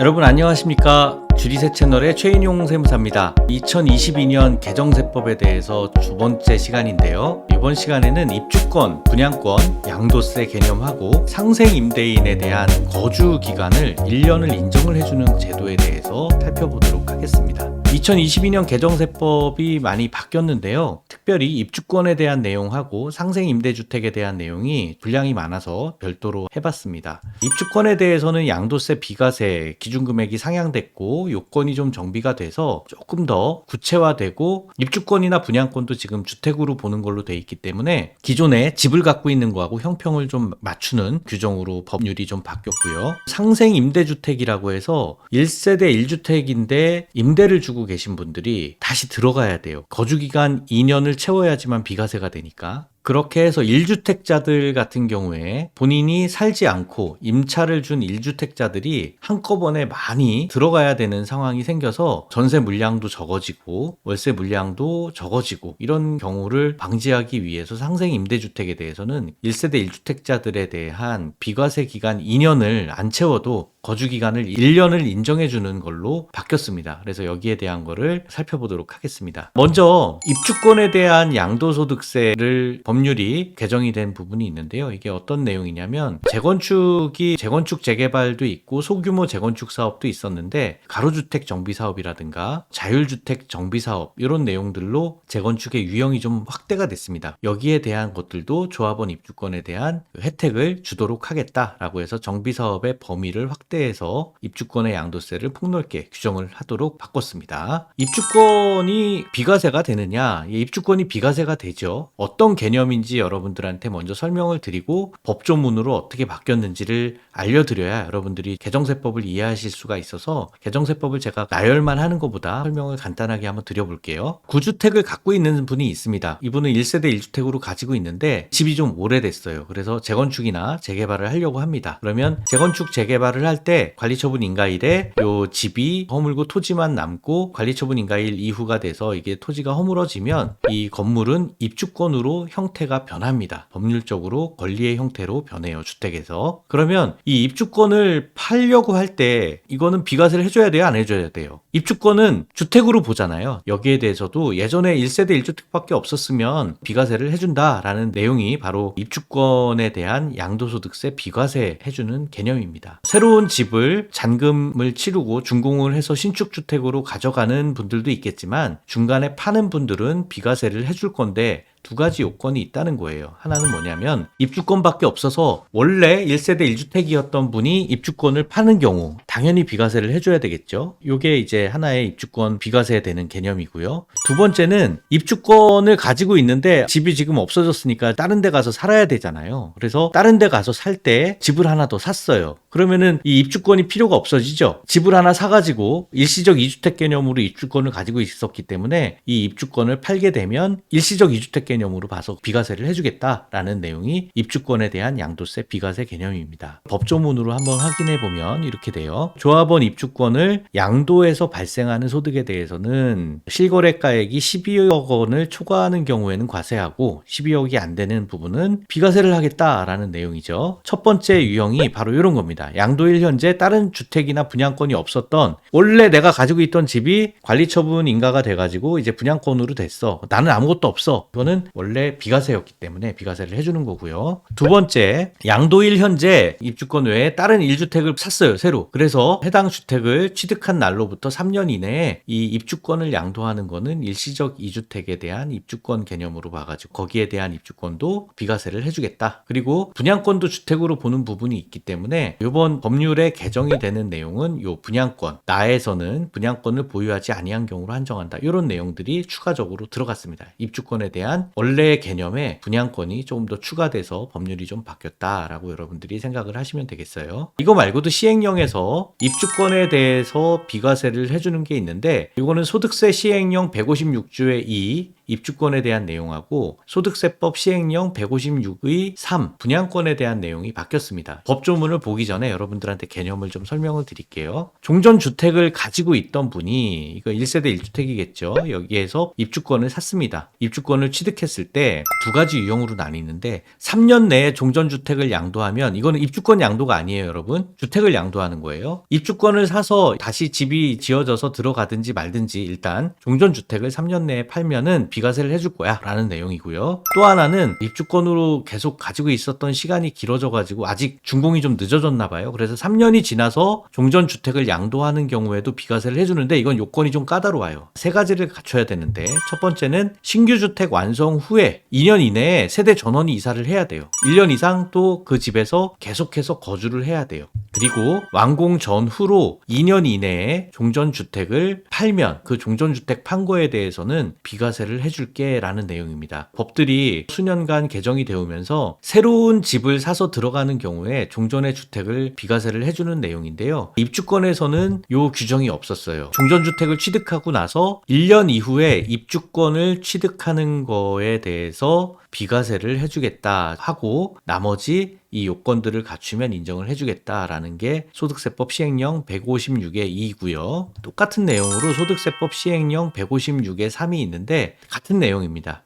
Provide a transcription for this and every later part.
여러분 안녕하십니까? 주리세 채널의 최인용 세무사입니다. 2022년 개정세법에 대해서 두 번째 시간인데요. 이번 시간에는 입주권, 분양권, 양도세 개념하고 상생임대인에 대한 거주 기간을 1년을 인정을 해주는 제도에 대해서 살펴보도록 하겠습니다 2022년 개정세법이 많이 바뀌었는데요. 특별히 입주권에 대한 내용하고 상생 임대주택에 대한 내용이 분량이 많아서 별도로 해봤습니다. 입주권에 대해서는 양도세 비과세 기준 금액이 상향됐고 요건이 좀 정비가 돼서 조금 더 구체화되고 입주권이나 분양권도 지금 주택으로 보는 걸로 돼 있기 때문에 기존에 집을 갖고 있는 거하고 형평을 좀 맞추는 규정으로 법률이 좀 바뀌었고요. 상생 임대주택이라고 해서 1세대 1주택인데 임대를 주고 계신 분들이 다시 들어가야 돼요. 거주 기간 2년을 채워야지만 비과세가 되니까. 그렇게 해서 1주택자들 같은 경우에 본인이 살지 않고 임차를 준 1주택자들이 한꺼번에 많이 들어가야 되는 상황이 생겨서 전세 물량도 적어지고 월세 물량도 적어지고 이런 경우를 방지하기 위해서 상생 임대주택에 대해서는 1세대 1주택자들에 대한 비과세 기간 2년을 안 채워도 거주 기간을 1년을 인정해 주는 걸로 바뀌었습니다. 그래서 여기에 대한 거를 살펴보도록 하겠습니다. 먼저 입주권에 대한 양도소득세를 법률이 개정이 된 부분이 있는데요. 이게 어떤 내용이냐면 재건축이 재건축 재개발도 있고 소규모 재건축 사업도 있었는데 가로주택 정비 사업이라든가 자율주택 정비 사업 이런 내용들로 재건축의 유형이 좀 확대가 됐습니다. 여기에 대한 것들도 조합원 입주권에 대한 혜택을 주도록 하겠다라고 해서 정비 사업의 범위를 확대해서 입주권의 양도세를 폭넓게 규정을 하도록 바꿨습니다. 입주권이 비과세가 되느냐? 예, 입주권이 비과세가 되죠. 어떤 개념 인지 여러분들한테 먼저 설명을 드리고 법조문으로 어떻게 바뀌었는지를 알려드려야 여러분들이 개정세법을 이해하실 수가 있어서 개정세법을 제가 나열만 하는 것보다 설명을 간단하게 한번 드려볼게요. 구주택을 갖고 있는 분이 있습니다. 이분은 1세대 1주택으로 가지고 있는데 집이 좀 오래됐어요. 그래서 재건축이나 재개발을 하려고 합니다. 그러면 재건축 재개발을 할 때 관리처분 인가일에 요 집이 허물고 토지만 남고 관리처분 인가일 이후가 돼서 이게 토지가 허물어지면 이 건물은 입주권으로 형 태가 변합니다. 법률적으로 권리의 형태로 변해요. 주택에서. 그러면 이 입주권을 팔려고 할 때 이거는 비과세를 해줘야 돼요? 안 해줘야 돼요? 입주권은 주택으로 보잖아요. 여기에 대해서도 예전에 1세대 1주택밖에 없었으면 비과세를 해준다라는 내용이 바로 입주권에 대한 양도소득세 비과세 해주는 개념입니다. 새로운 집을 잔금을 치르고 준공을 해서 신축주택으로 가져가는 분들도 있겠지만 중간에 파는 분들은 비과세를 해줄 건데 두 가지 요건이 있다는 거예요. 하나는 뭐냐면 입주권밖에 없어서 원래 1세대 1주택이었던 분이 입주권을 파는 경우 당연히 비과세를 해줘야 되겠죠. 요게 이제 하나의 입주권 비과세 되는 개념이고요. 두 번째는 입주권을 가지고 있는데 집이 지금 없어졌으니까 다른 데 가서 살아야 되잖아요. 그래서 다른 데 가서 살 때 집을 하나 더 샀어요. 그러면은 이 입주권이 필요가 없어지죠. 집을 하나 사가지고 일시적 2주택 개념으로 입주권을 가지고 있었기 때문에 이 입주권을 팔게 되면 일시적 2주택 개념으로 봐서 비과세를 해주겠다라는 내용이 입주권에 대한 양도세 비과세 개념입니다. 법조문으로 한번 확인해 보면 이렇게 돼요. 조합원 입주권을 양도에서 발생하는 소득에 대해서는 실거래가액이 12억 원을 초과하는 경우에는 과세하고 12억이 안 되는 부분은 비과세를 하겠다라는 내용이죠. 첫 번째 유형이 바로 이런 겁니다. 양도일 현재 다른 주택이나 분양권이 없었던 원래 내가 가지고 있던 집이 관리처분 인가가 돼가지고 이제 분양권으로 됐어. 나는 아무것도 없어. 이거는 원래 비과세였기 때문에 비과세를 해주는 거고요. 두 번째, 양도일 현재 입주권 외에 다른 1주택을 샀어요, 새로. 그래서 해당 주택을 취득한 날로부터 3년 이내에 이 입주권을 양도하는 거는 일시적 2주택에 대한 입주권 개념으로 봐가지고 거기에 대한 입주권도 비과세를 해주겠다. 그리고 분양권도 주택으로 보는 부분이 있기 때문에 이번 법률에 개정이 되는 내용은 요 분양권, 나에서는 분양권을 보유하지 아니한 경우로 한정한다. 이런 내용들이 추가적으로 들어갔습니다. 입주권에 대한 원래의 개념에 분양권이 조금 더 추가돼서 법률이 좀 바뀌었다라고 여러분들이 생각을 하시면 되겠어요. 이거 말고도 시행령에서 입주권에 대해서 비과세를 해주는 게 있는데 이거는 소득세 시행령 156조의 2 입주권에 대한 내용하고 소득세법 시행령 156의 3 분양권에 대한 내용이 바뀌었습니다. 법조문을 보기 전에 여러분들한테 개념을 좀 설명을 드릴게요. 종전 주택을 가지고 있던 분이 이거 1세대 1주택이겠죠. 여기에서 입주권을 샀습니다. 입주권을 취득했을 때 두 가지 유형으로 나뉘는데 3년 내에 종전 주택을 양도하면 이거는 입주권 양도가 아니에요, 여러분. 주택을 양도하는 거예요. 입주권을 사서 다시 집이 지어져서 들어가든지 말든지 일단 종전 주택을 3년 내에 팔면은 비 과세를 해줄 거야 라는 내용이고요. 또 하나는 입주권으로 계속 가지고 있었던 시간이 길어져 가지고 아직 준공이 좀 늦어졌나 봐요. 그래서 3년이 지나서 종전주택을 양도하는 경우에도 비과세를 해주는데 이건 요건이 좀 까다로워요. 세 가지를 갖춰야 되는데 첫 번째는 신규 주택 완성 후에 2년 이내에 세대 전원이 이사를 해야 돼요. 1년 이상 또 그 집에서 계속해서 거주를 해야 돼요. 그리고 완공 전후로 2년 이내에 종전주택을 팔면 그 종전주택 판 거에 대해서는 비과세를 해줄게 라는 내용입니다. 법들이 수년간 개정이 되오면서 새로운 집을 사서 들어가는 경우에 종전의 주택을 비과세를 해주는 내용인데요. 입주권에서는 요 규정이 없었어요. 종전주택을 취득하고 나서 1년 이후에 입주권을 취득하는 거에 대해서 비과세를 해주겠다 하고 나머지 이 요건들을 갖추면 인정을 해주겠다라는 게 소득세법 시행령 156의 2고요. 똑같은 내용으로 소득세법 시행령 156의 3이 있는데 같은 내용입니다.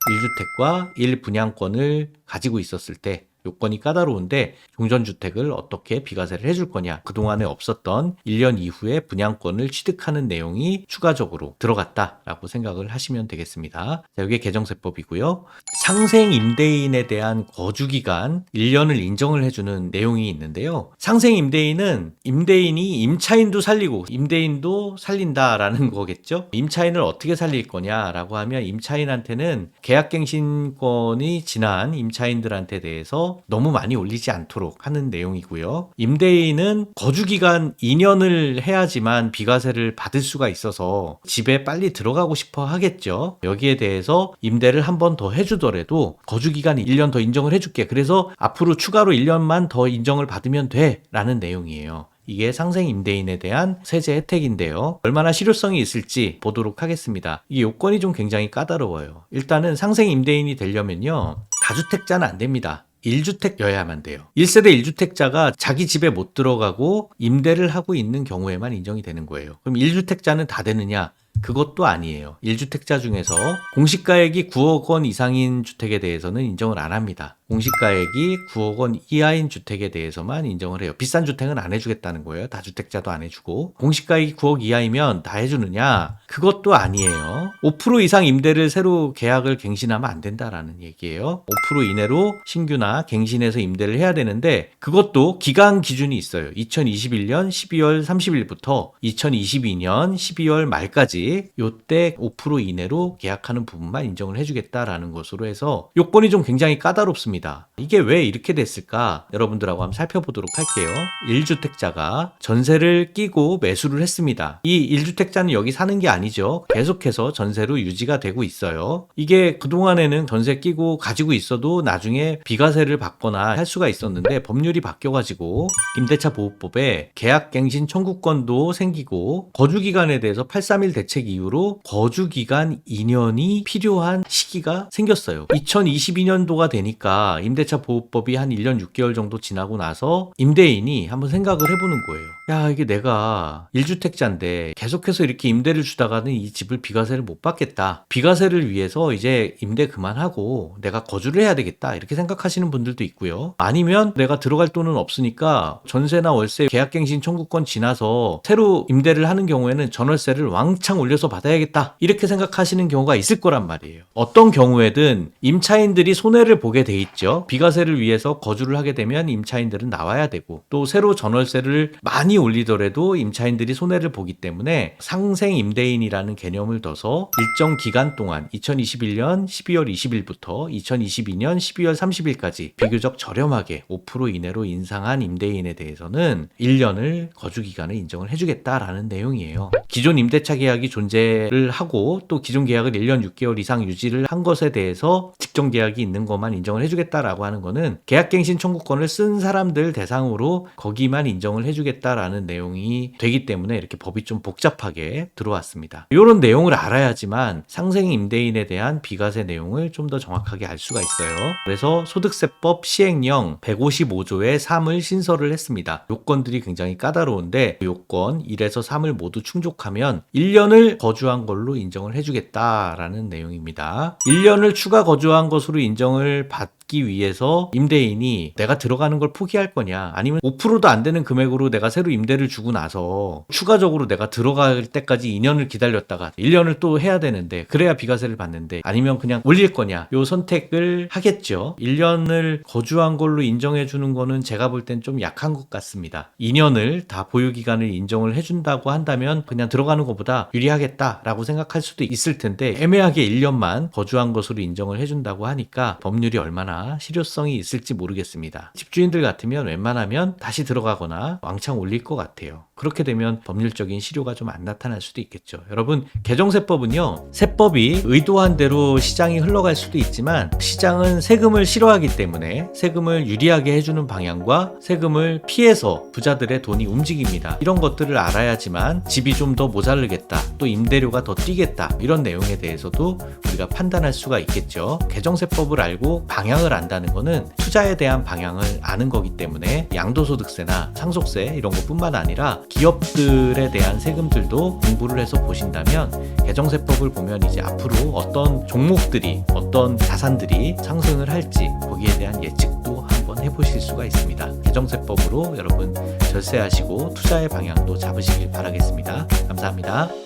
1주택과 1분양권을 가지고 있었을 때 요건이 까다로운데 종전주택을 어떻게 비과세를 해줄 거냐 그동안에 없었던 1년 이후에 분양권을 취득하는 내용이 추가적으로 들어갔다라고 생각을 하시면 되겠습니다. 자, 이게 개정세법이고요. 상생 임대인에 대한 거주기간 1년을 인정을 해주는 내용이 있는데요. 상생 임대인은 임대인이 임차인도 살리고 임대인도 살린다라는 거겠죠. 임차인을 어떻게 살릴 거냐라고 하면 임차인한테는 계약갱신권이 지난 임차인들한테 대해서 너무 많이 올리지 않도록 하는 내용이고요. 임대인은 거주 기간 2년을 해야지만 비과세를 받을 수가 있어서 집에 빨리 들어가고 싶어 하겠죠. 여기에 대해서 임대를 한 번 더 해주더라도 거주 기간 1년 더 인정을 해줄게. 그래서 앞으로 추가로 1년만 더 인정을 받으면 돼. 라는 내용이에요. 이게 상생 임대인에 대한 세제 혜택인데요. 얼마나 실효성이 있을지 보도록 하겠습니다. 이 요건이 좀 굉장히 까다로워요. 일단은 상생 임대인이 되려면요. 다주택자는 안 됩니다. 1주택여야만 돼요. 1세대 1주택자가 자기 집에 못 들어가고 임대를 하고 있는 경우에만 인정이 되는 거예요. 그럼 1주택자는 다 되느냐? 그것도 아니에요. 1주택자 중에서 공시가액이 9억 원 이상인 주택에 대해서는 인정을 안 합니다. 공시가액이 9억 원 이하인 주택에 대해서만 인정을 해요. 비싼 주택은 안 해주겠다는 거예요. 다주택자도 안 해주고. 공시가액이 9억 이하이면 다 해주느냐? 그것도 아니에요. 5% 이상 임대를 새로 계약을 갱신하면 안 된다라는 얘기예요. 5% 이내로 신규나 갱신해서 임대를 해야 되는데 그것도 기간 기준이 있어요. 2021년 12월 30일부터 2022년 12월 말까지 요때 5% 이내로 계약하는 부분만 인정을 해주겠다라는 것으로 해서 요건이 좀 굉장히 까다롭습니다. 이게 왜 이렇게 됐을까? 여러분들하고 한번 살펴보도록 할게요. 1주택자가 전세를 끼고 매수를 했습니다. 이 1주택자는 여기 사는 게 아니죠. 계속해서 전세로 유지가 되고 있어요. 이게 그동안에는 전세 끼고 가지고 있어도 나중에 비과세를 받거나 할 수가 있었는데 법률이 바뀌어가지고 임대차 보호법에 계약갱신 청구권도 생기고 거주기간에 대해서 831 대책 이후로 거주기간 2년이 필요한 시기가 생겼어요. 2022년도가 되니까 임대차 보호법이 한 1년 6개월 정도 지나고 나서 임대인이 한번 생각을 해보는 거예요. 야, 이게 내가 1주택자인데 계속해서 이렇게 임대를 주다가는 이 집을 비과세를 못 받겠다. 비과세를 위해서 이제 임대 그만하고 내가 거주를 해야 되겠다. 이렇게 생각하시는 분들도 있고요. 아니면 내가 들어갈 돈은 없으니까 전세나 월세 계약갱신 청구권 지나서 새로 임대를 하는 경우에는 전월세를 왕창 올려서 받아야겠다. 이렇게 생각하시는 경우가 있을 거란 말이에요. 어떤 경우에든 임차인들이 손해를 보게 돼 있 죠. 비과세를 위해서 거주를 하게 되면 임차인들은 나와야 되고 또 새로 전월세를 많이 올리더라도 임차인들이 손해를 보기 때문에 상생 임대인이라는 개념을 둬서 일정 기간 동안 2021년 12월 20일부터 2022년 12월 30일까지 비교적 저렴하게 5% 이내로 인상한 임대인에 대해서는 1년을 거주 기간을 인정을 해주겠다라는 내용이에요. 기존 임대차 계약이 존재를 하고 또 기존 계약을 1년 6개월 이상 유지를 한 것에 대해서 직전 계약이 있는 것만 인정을 해주겠다 라고 하는 거는 계약갱신 청구권을 쓴 사람들 대상으로 거기만 인정을 해주겠다라는 내용이 되기 때문에 이렇게 법이 좀 복잡하게 들어왔습니다. 이런 내용을 알아야지만 상생 임대인에 대한 비과세 내용을 좀 더 정확하게 알 수가 있어요. 그래서 소득세법 시행령 155조의 3을 신설을 했습니다. 요건들이 굉장히 까다로운데 요건 1에서 3을 모두 충족하면 1년을 거주한 걸로 인정을 해주겠다라는 내용입니다. 1년을 추가 거주한 것으로 인정을 받 기 위해서 임대인이 내가 들어가는 걸 포기할 거냐 아니면 5%도 안 되는 금액으로 내가 새로 임대를 주고 나서 추가적으로 내가 들어갈 때까지 2년을 기다렸다가 1년을 또 해야 되는데 그래야 비과세를 받는데 아니면 그냥 올릴 거냐 요 선택을 하겠죠. 1년을 거주한 걸로 인정해 주는 거는 제가 볼 땐 좀 약한 것 같습니다. 2년을 다 보유 기간을 인정을 해 준다고 한다면 그냥 들어가는 것보다 유리하겠다라고 생각할 수도 있을 텐데 애매하게 1년만 거주한 것으로 인정을 해 준다고 하니까 법률이 얼마나 실효성이 있을지 모르겠습니다. 집주인들 같으면 웬만하면 다시 들어가거나 왕창 올릴 것 같아요. 그렇게 되면 법률적인 실효가 좀 안 나타날 수도 있겠죠. 여러분, 개정세법은요, 세법이 의도한 대로 시장이 흘러갈 수도 있지만 시장은 세금을 싫어하기 때문에 세금을 유리하게 해주는 방향과 세금을 피해서 부자들의 돈이 움직입니다. 이런 것들을 알아야지만 집이 좀 더 모자르겠다, 또 임대료가 더 뛰겠다, 이런 내용에 대해서도 우리가 판단할 수가 있겠죠. 개정세법을 알고 방향을 안다는 거는 투자에 대한 방향을 아는 거기 때문에 양도소득세나 상속세 이런 것뿐만 아니라 기업들에 대한 세금들도 공부를 해서 보신다면 개정세법을 보면 이제 앞으로 어떤 종목들이 어떤 자산들이 상승을 할지 거기에 대한 예측도 한번 해보실 수가 있습니다. 개정세법으로 여러분 절세하시고 투자의 방향도 잡으시길 바라겠습니다. 감사합니다.